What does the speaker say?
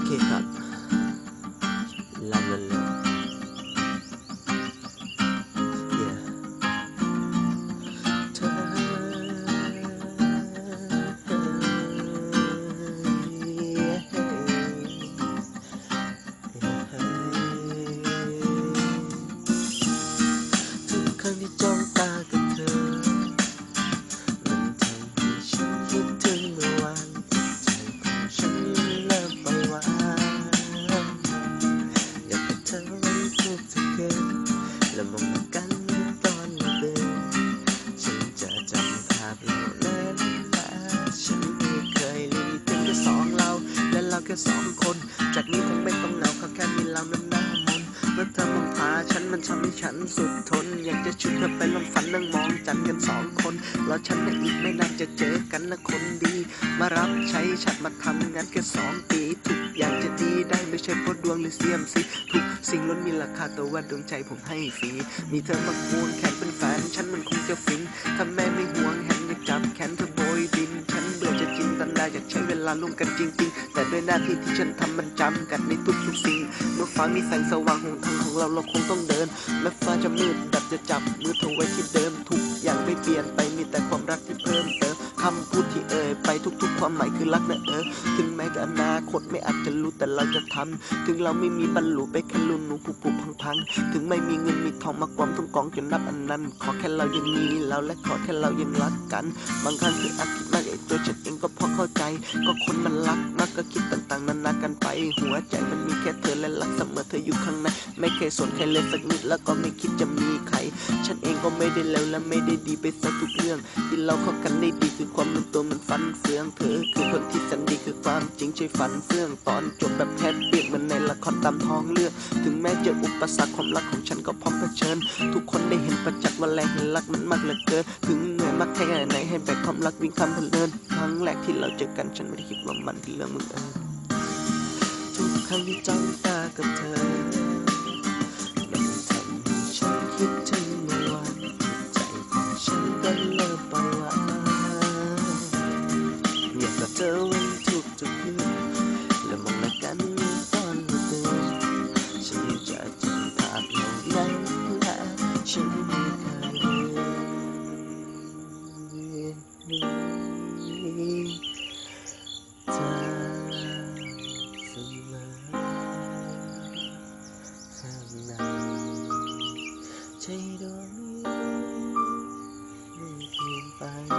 経過 ละมองหน้ากันตอนเดินฉันจะจำภาพเหล่านั้นและฉันไม่เคยลืมถึงแค่สองเราและเราแค่สองคน จากนี้คงไม่ต้องเหงาเขาแค่มีเรานั้นหน้ามนเมื่อเธอมองตาฉันมันทำให้ฉันสุดท อยากจะชวนเธอไปลองฝันนั่งมองจันทร์กันสองคน แล้วฉันในอีกไม่นานจะเจอกันนะคนดี มารับใช้ฉันมาทำงานแค่สองปี ทุกอย่างจะดีได้ไม่ใช่เพราะดวงหรือเสียมสิทุกสิ่งล้วนมีราคาแต่ว่าดวงใจผมให้ฟรี มีเธอมาคูนแขนเป็นแฟน ฉันมันคงจะฟิน ถ้าแม่ไม่ห่วงแหนอยากจับแขนเธอโบย ใช้เวลาร่วมกันจริง ๆ แต่ด้วยหน้าที่ที่ฉันทำมันจำกัดในทุกๆสิ่ง เมื่อฟ้ามีแสงสว่างของทางของเราเราคงต้องเดิน แม้ฟ้าจะมืดดับจะจับมือเธอไว้ที่เดิมทุกอย่างไม่เปลี่ยนไปมีแต่ความรักที่เพิ่มเติมคำพูดที่เอ่ยไปทุกๆ ความหมายคือรักนะเออ ถึงแม้ อนาคตไม่อาจจะรู้แต่เราจะทำถึงเราไม่มีบรรลุไปแค่ลุ่นหนูผูกผุพังพังๆถึงไม่มีเงินมีทองมากความทุ่งกองจนนับอันนั้น ขอแค่เรายังมีเราและขอแค่เรายังรักกัน บางครั้งที่อาจคิดมากไอ้ตัวฉันเองก็พอเข้าใจ ก็คนมันรักมากก็คิดต่างๆนานากันไป หัวใจมันมีแค่เธอและ เสมอเธออยู่ข้างในไม่เคยสนใครเลยสักนิดแล้วก็ไม่คิดจะมีใคร ฉันเองก็ไม่ได้เลวและไม่ได้ดีไปซะทุกเรื่อง ที่เราเข้ากันได้ดีคือความลงตัวมันฟันเฟืองเธอคือคนที่สันดีคือความจริงใช่ฝันเฟื่องตอนจบแบบแทบเปียกเหมือนในละครตามท้องเรื่องถึงแม้เจออุปสรรคความรักของฉันก็พร้อมเผชิญ ทุกคนได้เห็นประจักษ์ว่าแรงแห่งรักมันมากเหลือเกินถึงเหนื่อยมากแค่ไหนให้แบกความรักวิ่งคำเพลินครั้งแรกที่เราเจอกันฉันไม่ได้คิดว่ามันเป็นเรื่องมึงเอิญ ทำให้จ้องตากับเธอ มันทำให้ฉันคิดถึงเมื่อวานใจของฉันก็เลิกปล่อยวางอยากกับเธอว้นทุกทุกคืนและมองหน้ากันตอนเราตื่นฉันจะจำภาพเหล่านั้นและฉันไม่เคยลืม time. Bye.